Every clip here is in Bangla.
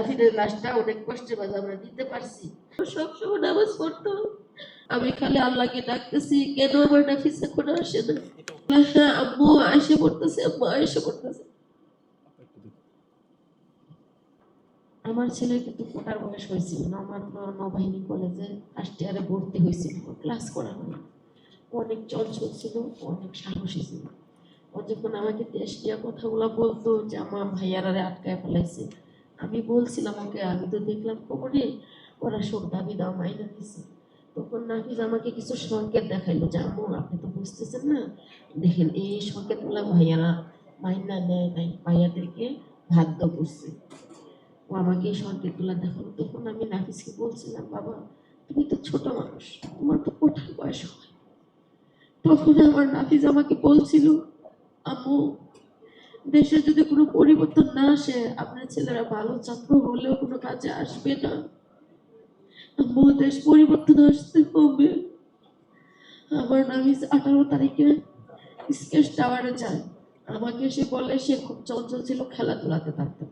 নাফিদের লাশটা অনেক মাঝে আমরা দিতে পারছি। সবসময় নামাজ পড়তো আমি খালি আল্লাহকে ডাকতেছি কেন আমার নাফিস আসে না? হ্যাঁ আম্মু পড়তেছে আম্মু পড়তেছে। আমার ছেলে কিন্তু পড়ার বয়স হয়েছিল আমার নৌবাহিনী কলেজে ফার্স্ট ইয়ারে ভর্তি হয়েছিল ক্লাস করা হয় অনেক চঞ্চল ছিল অনেক সাহসী ছিল। ও যখন আমাকে দেশ নিয়ে কথাগুলো বলতো যে আমার ভাইয়ারা আটকায় ফেলাইছে আমি বলছিলাম ওকে, আমি তো দেখলাম খবরে ওরা সব দাবি দাও মাইনা দিছে। তখন নাফিজ আমাকে কিছু সংকেত দেখাইলো যে, আম্মু, আপনি তো বুঝতেছেন না? দেখেন, এই সংকেতগুলো ভাইয়ারা মাইনা নেয় নাই, ভাইয়াদেরকে বাধ্য করছে। ও আমাকে এই সংকেতগুলো দেখাল। তখন আমি নাফিসকে বলছিলাম, বাবা, তুমি তো ছোট মানুষ, তোমার তো কঠিন বয়স হয়। তখন আমার নাফিস আমাকে বলছিল, আম্মু দেশে যদি কোনো পরিবর্তন না আসে, আপনার ছেলেরা ভালো ছাত্র হলেও কোনো কাজে আসবে না। আম্মু, দেশ পরিবর্তন আসতে হবে। আমার নাফিস আঠারো তারিখে স্কেচ টাওয়ারে যায়। আমাকে সে বলে, সে খুব চঞ্চল ছিল, খেলাধুলাতে থাকতো।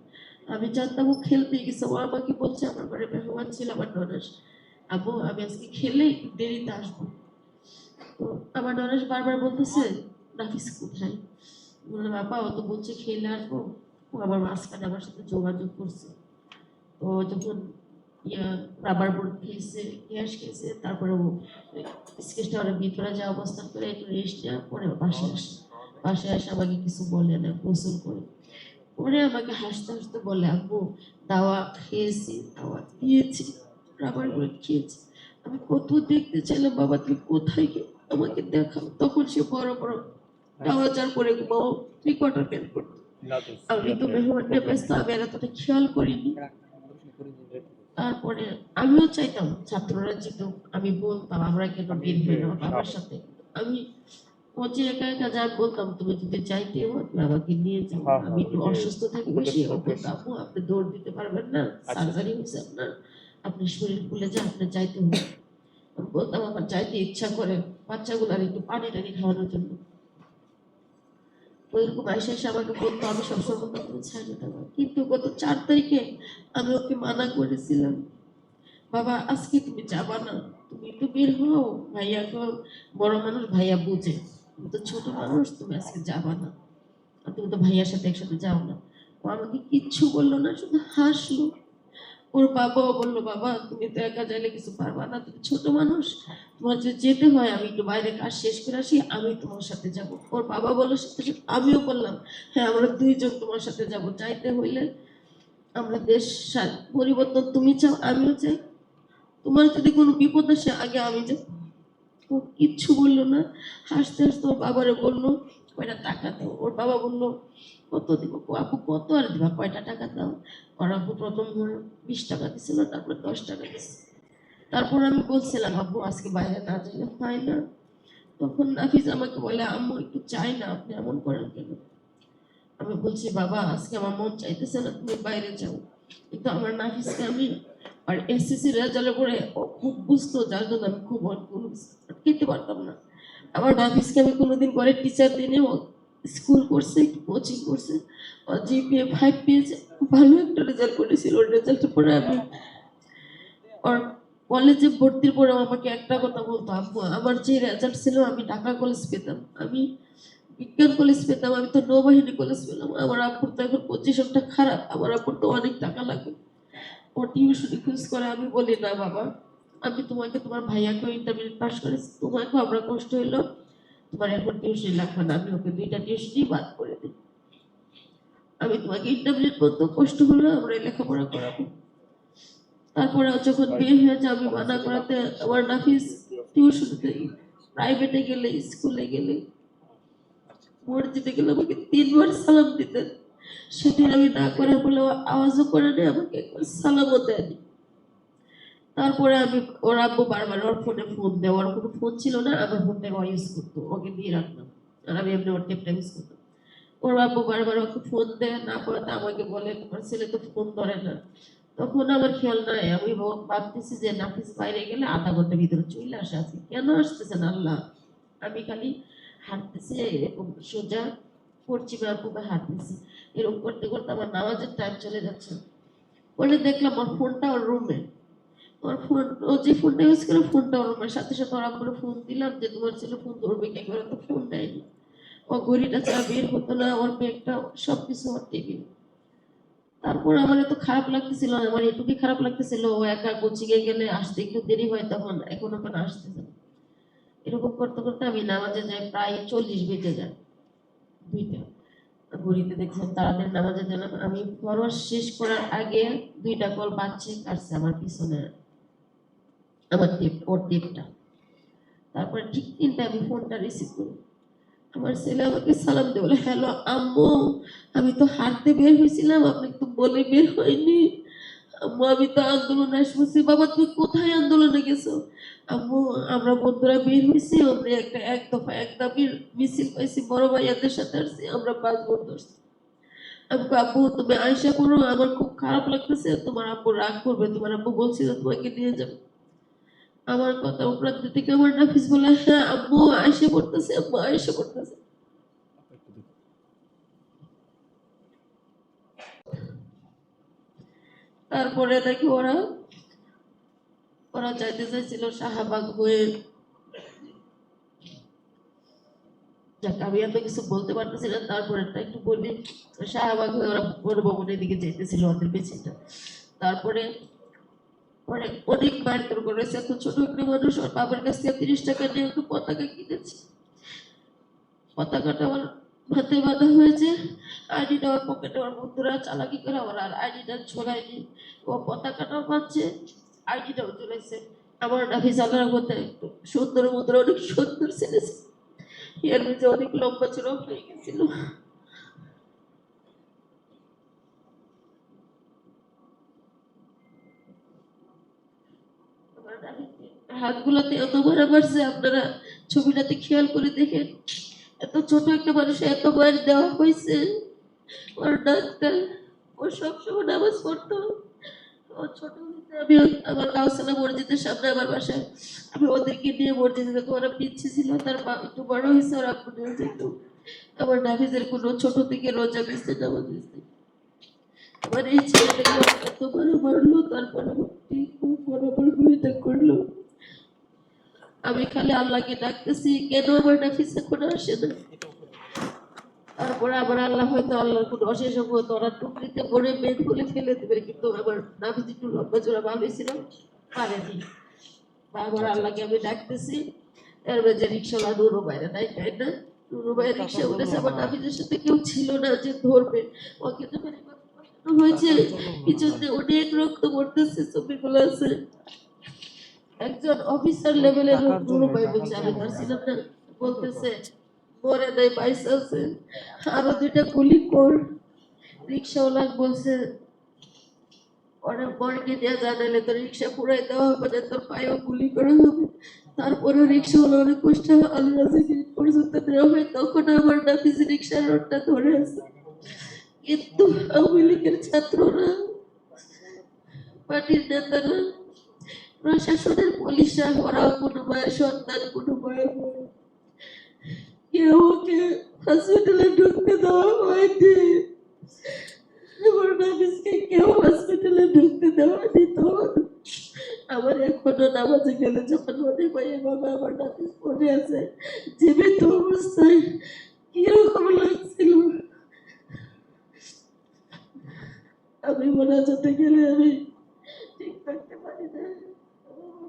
আমি জানতাম ও খেলতে গেছে। ও আমাকে বলছে, আমার ঘরে মেহমান ছিল, আমার ননাস আবু আমি আজকে খেলে দেরিতে আসব। তো আমার ননাস বারবার বলতেছে, নাফিস কোথায়? বললাম বাবা ও তো বলছে খেলে আসব। ও আমার মাঝখানে আমার সাথে যোগাযোগ করছে। তো যখন ইয়া রাবার বোর্ড খেয়েছে গ্যাস খেয়েছে তারপরে ও স্কেচটা ওরা ভিতরে যা অবস্থান করে একটু রেস্ট নেওয়ার পরে পাশে আসে। পাশে এসে আমাকে কিছু বলে না গোসল করে। পরে আমাকে হাসতে হাসতে বলে আব্বু দাওয়া খেয়েছি দাওয়া দিয়েছি রাবার বোর্ড খেয়েছি। আমি কত দেখতে চাইলাম বাবা তুমি কোথায় গিয়ে আমাকে দেখাও? তখন সে বড় বড় প্যান্ট করতো আমি তো মেহমানটা ব্যস্ত আমি আর এতটা খেয়াল করিনি। তারপরে আমিও চাইতাম ছাত্ররা আমি বলতাম আমরা কেন বের হই না বাবার সাথে? আমি ও যে একা একা যা বলতাম তুমি যদি চাইতে হো তুমি নিয়ে যাও। আমি একটু অসুস্থ থাকি বেশি ও আপনি দৌড় দিতে পারবেন না সার্জারি হয়েছে আপনার আপনার শরীর ফুলে যা আপনি চাইতে হবে। বলতাম আমার চাইতে ইচ্ছা করে বাচ্চাগুলার একটু পানি টানি খাওয়ানোর জন্য। ওইরকম আইসা এসে আমাকে বলতো, আমি সবসময় তুমি ছাড়িয়ে দেবো কিন্তু গত চার তারিখে আমি ওকে মানা করেছিলাম। বাবা, আজকে তুমি যাবা না, তুমি একটু বের হও। ভাইয়া তো বড় মানুষ, ভাইয়া বুঝে। তুমি তো ছোট মানুষ, তুমি আজকে যাবা না। তুমি তো ভাইয়ার সাথে একসাথে যাও না। ও আমাকে কিচ্ছু বলল না, শুধু হাসলো। ওর বাবাও বলল, বাবা, তুমি তো একা যাইলে কিছু পারবা না, তুমি ছোট মানুষ। তোমার যদি যেতে হয়, আমি একটু বাইরে কাজ শেষ করে আসি, আমি তোমার সাথে যাব। ওর বাবা সাথে আমিও বললাম হ্যাঁ আমরা দুইজন তোমার সাথে যাব, যাইতে হইলে আমরা দেশ পরিবর্তন তুমি চাও, আমিও চাই। তোমার যদি কোনো বিপদ আসে, আগে আমি যাই ও কিচ্ছু বলল না, হাসতে হাসতে ওর বাবারে বলল কয়টা টাকা দাও? ওর বাবা বলল, কত দিব আপু, কত আর দিবা? কয়টা টাকা দাও? ওর আপু প্রথম বিশ টাকা দিছিল, তারপরে দশ টাকা দিছে। তারপর আমি বলছিলাম আব্বু আজকে বাইরে না যাইলে হয় না। তখন নাফিজ আমাকে বলে, আম্মু, একটু চাই না, আপনি এমন করেন কেন? আমি বলছি, বাবা, আজকে আমার মন চাইতেছে না, তুমি বাইরে যাও। কিন্তু আমার নাফিসকে আমি আর এসএসসি রেজাল্টের পরে ও খুব বুঝতো, যার জন্য আমি খুব খেতে পারতাম না। আমার নাফিসকে আমি কোনোদিন পরে টিচার দিনে স্কুল করছে কোচিং করছে। জিপিএ ফাইভ পেয়েছে। ভালো একটা রেজাল্ট করেছিল। ওর রেজাল্টের পরে আমি ওর কলেজে ভর্তির পরে আমাকে একটা কথা বলতো, আব্বু, আমার যে রেজাল্ট ছিল আমি ঢাকা কলেজ পেতাম। আমি বিজ্ঞান কলেজ পেতাম, আমি তো নৌবাহিনী কলেজ পেলাম। আমার আব্বুর তো এখন পজিশনটা খারাপ। আমার আব্বুর তো অনেক টাকা লাগে ও টিউশনি খোঁজ করে। আমি বলি, না বাবা আমি তোমাকে তোমার ভাইয়াকে ইন্টারমিডিয়েট পাস করেছি। তোমাকে আমরা কষ্ট হইল। তোমার এখন টিউশনি লাগবে না, আমি ওকে দুইটা টিউশনই বাদ করে দিই। আমি তোমাকে ইন্টারমিডিয়েট পর্যন্ত কষ্ট হলো আমরা লেখাপড়া করাবো। তারপরে যখন বিয়ে হয়েছে আমি মানা করাতে আমার নাফিস টিউশনিতে প্রাইভেটে গেলে স্কুলে গেলে। মসজিদে গেলে আমাকে তিনবার সালাম দিতেন। সেদিন আমি না করে বলে আওয়াজও করে নেই, আমাকে সালামও দেয়নি। তারপরে আমি ওর আব্বু বারবার ওর ফোনে ফোন দেয়। ওর কোনো ফোন ছিল না আমার ফোনটা ও ইউজ করতো। ওকে দিয়ে রাখলাম আর আমি এমনি ওর টেপটা ইউজ করতাম। ওর আব্বু বারবার ওকে ফোন দেয়, না করাতে আমাকে বলে, তোমার ছেলে তো ফোন ধরে না। তখন আমার খেয়াল নাই। আমি ভাবতেছি যে, নাফিস বাইরে গেলে আধা ঘণ্টার ভিতরে চলে আসে। আছে কেন আসতেছেন আল্লাহ? আমি খালি হাঁটতেছি, এরকম সোজা করছি বা পুবে হাঁটতেছি। এরকম করতে করতে আমার নামাজের টাইম চলে যাচ্ছে। বলে দেখলাম আমার ফোনটা ওর রুমে ওর ফোন ও যে ফোনটা ইউজ করে ফোনটা ওর সাথে সাথে ওরা করে ফোন দিলাম যে তোমার ছেলে ফোন ধরবে কি? করে তো ফোন দেয়নি। ও ঘড়িটা ছাড়া বের হতো না, ওর ব্যাগটা সব কিছু ওর টেবিল তারপর আমার এত খারাপ লাগতেছিল, আমার এটুকুই খারাপ লাগতেছিল, ও একা কোচিংয়ে গেলে আসতে একটু দেরি হয় তখন, এখন ওখানে আসতেছে না। এরকম করতে করতে আমি নামাজে যাই, প্রায় চল্লিশ বেজে যায়, দুইটা। ঘড়িতে দেখছিলাম তাড়াতাড়ি নামাজে গেলাম আমি ফরওয়ার্ড শেষ করার আগে দুইটা কল বাচ্চে কাটছে আমার পিছনে। আমার টিপ ওর টিপটা তারপরে ঠিক তিনটা আমি ফোনটা রিসিভ করি। আমার ছেলে আমাকে সালাম দিয়ে বলে হ্যালো আম্মু, আমি তো হাঁটতে বের হয়েছিলাম, আপনি তো বলে বের হয়নি। আম্মু, আমি তো আন্দোলনে আসবছি বাবা, তুমি কোথায় আন্দোলনে গেছো? আম্মু, আমরা বন্ধুরা বের হয়েছি, আমরা একটা এক দফা, এক দাবির মিছিল পাইছি, বড় ভাইয়াদের সাথে আসছি, আমরা পাঁচ বন্ধু আসছি আমি আব্বু, তুমি আয়সা করো আমার খুব খারাপ লাগতেছে, তোমার আব্বু রাগ করবে, তোমার আব্বু বলছিল তোমাকে নিয়ে যাবে। আমার কথা উপরান্ত থেকে আমার নাফিস বলে হ্যাঁ আব্বু আয়সা পড়তেছে, আব্বু আয়সা পড়তেছে। তারপরে নাকি ওরা ওরা যাইতে চাইছিল শাহবাগ হয়ে। যাক, আমি এত কিছু বলতে পারতেছি না, তারপরে একটু বলি, শাহবাগ হয়ে ওরা বড় ভবনের দিকে যাইতেছিল ওদের পেছনটা। তারপরে অনেক অনেক মারধর করেছে এত ছোট একটা মানুষ, ওর বাবার কাছ থেকে তিরিশ টাকা নিয়ে একটু পতাকা কিনেছে। পতাকাটা আমার হাতে বাঁধা হয়েছে। আইডিটা ওর পকেটে, ওর বন্ধুরা চালাকি করে ওরা আর আইডিটা ঝোলায়নি ও পতাকাটাও পাচ্ছে আইডিটাও চলেছে আমার নাফিস আল্লাহর মধ্যে একটু সুন্দর মতো অনেক সুন্দর ছেলে এর মধ্যে অনেক লম্বা চড়া হয়ে গেছিল আমার নাফিসের হাতগুলোতে এত মারা মারছে, আপনারা ছবিটাতে খেয়াল করে দেখেন। এত ছোট একটা মানুষ এত মার দেওয়া হয়েছে। ওর ডাক্তার, ও সবসময় নামাজ পড়তো। ও ছোট আমি আমার কাউসালা মসজিদের সামনে আমার বাসায়, আমি ওদেরকে নিয়ে মসজিদে যেত, ওরা পিচ্ছি ছিল, তার মা একটু বড় হয়েছে, ওরা নিয়ে যেত। আমার নাফিজের কোনো ছোট থেকে রোজা মিশতে নামাজ মিশতে আমার এই ছেলেটাকে এত বড় মারলো, তারপরে বরাবর গুলিটা করল। আমি খালি আল্লাহকে ডাকতেছি কেন আমার নাফিস এখন আসে না? তারপরে আবার আল্লাহ হয়তো আল্লাহর কোনো অশেষ হয়তো ওরা টুকরিতে ভরে বেদ বলে ফেলে দেবে কিন্তু আমার নাফিস একটু লম্বা জোড়া ভালোই ছিল পারেনি বা আবার আল্লাহকে আমি ডাকতেছি এর মাঝে রিক্সাওয়ালা নুরু বাইরে নাই তাই না? নুরু বাইরে রিক্সা উঠেছে আমার নাফিসের সাথে কেউ ছিল না যে ধরবে। ওকে তো হয়েছে পিছন অনেক রক্ত পড়তেছে ছবিগুলো আছে। একজন অফিসার লেভেলের লোক নুরু ভাই বলছে আমি না বলতেছে মরে নাই বাইস আছে আরও দুইটা গুলি কর। রিক্সাওয়ালা বলছে ওরা দিয়ে জানালে তো রিক্সা পুরাই দেওয়া হবে না তোর পায়েও গুলি করা হবে। তারপরে রিক্সাওয়ালা অনেক কষ্ট আল্লাহ পর্যন্ত দেওয়া হয় তখন আমার নাফিস রিক্সার রোডটা ধরে আছে। কিন্তু আওয়ামী লীগের ছাত্ররা পার্টির নেতারা প্রশাসনের পুলিশরা ওরাও কোনো মায়ের সন্তান, কোনো বোন। কেউ ওকে হসপিটালে ঢুকতে দেওয়া হয়নি। আমার নাফিসকে কেউ হসপিটালে ঢুকতে দেওয়া তখন। আমার এখনও নামাজে গেলে যখন মনে হয় বাবা আমার নাফিস পড়ে আছে। জীবিত অবস্থায় কীরকম লাগছিল? আমি মনে মোনাজাতে গেলে আমি ঠিক থাকতে পারি না।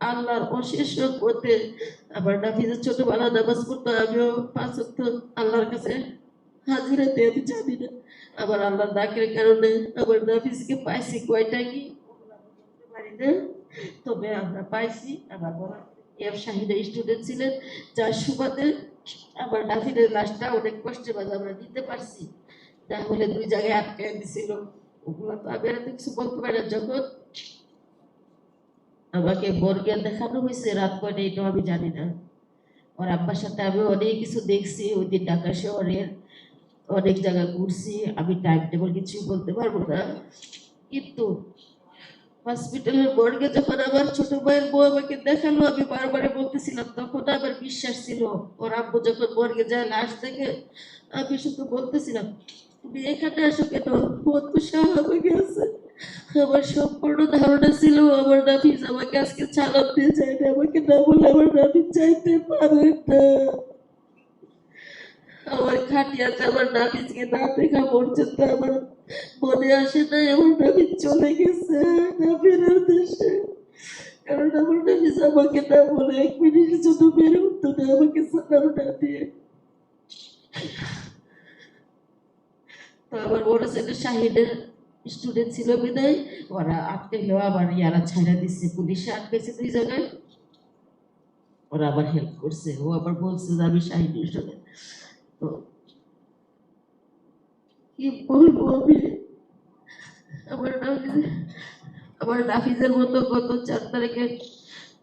আল্লাহর অশেষ রহমতে আমার নাফিসের ছোটবেলা নামাজ পড়তো আমিও পাঁচ আল্লাহর কাছে হাজিরাতে আমি জানি না। আমার আল্লাহর ডাকের কারণে আমার নাফিসকে পাইছি কয়টা কি? পারি না তবে আমরা পাইছি, আমার বড় এফ শাহিদা স্টুডেন্ট ছিলেন, যার সুবাদে আমার নাফিনের লাশটা অনেক কষ্টের মাঝে আমরা দিতে পারছি। না হলে দুই জায়গায় আটকে দিছিল। ওগুলো তো আমি কিছু বলতে পারি না। যখন আমাকে বর্গে দেখানো হয়েছে, রাত কয়টা এটাও আমি জানি না। ওর আব্বার সাথে আমি অনেক কিছু দেখছি, ওই দিন ঢাকা শহরের অনেক জায়গা ঘুরছি, আমি টাইম টেবল কিছুই বলতে পারব না। কিন্তু হসপিটালের মর্গে যখন আমার ছোট ভাইয়ের বউ আমাকে দেখাল, আমি বারবারে বলতেছিলাম, তখন আমার বিশ্বাস ছিল। ওর আব্বু যখন মর্গে যায় লাশ দেখে, আমি শুধু বলতেছিলাম, তুমি এখানে আসো কেন? বন্ধু শাহ আমাকে আছে। আমার সম্পূর্ণ ধারণা ছিল আমার নাফিস আমাকে আজকে যায় না আমাকে না বলে আমার নাফিস চাইতে পারে না। আমার খাটিয়াতে আমার না দেখা পর্যন্ত আমার মনে আসে না আমার চলে গেছে কারণ আমার আমাকে না বলে এক জন্য বেড়ে উঠতো না, আমাকে না দিয়ে। আমার বড় ছেলে শাহিদের স্টুডেন্ট ছিল বিদায়। ওরা আটকে হলেও আবার ইয়ারা ছাইড়া দিচ্ছে পুলিশে আটকেছে দুই জায়গায় ওরা আবার হেল্প করছে, ও আবার বলছে যে আমি শাহিদের স্টুডেন্ট তো কি বলব আমি? আমার আমার নাফিজের মতো গত চার তারিখে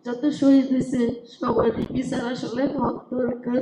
যত শহীদ হয়েছে, সবারই বিচার আসলে হক দরকার।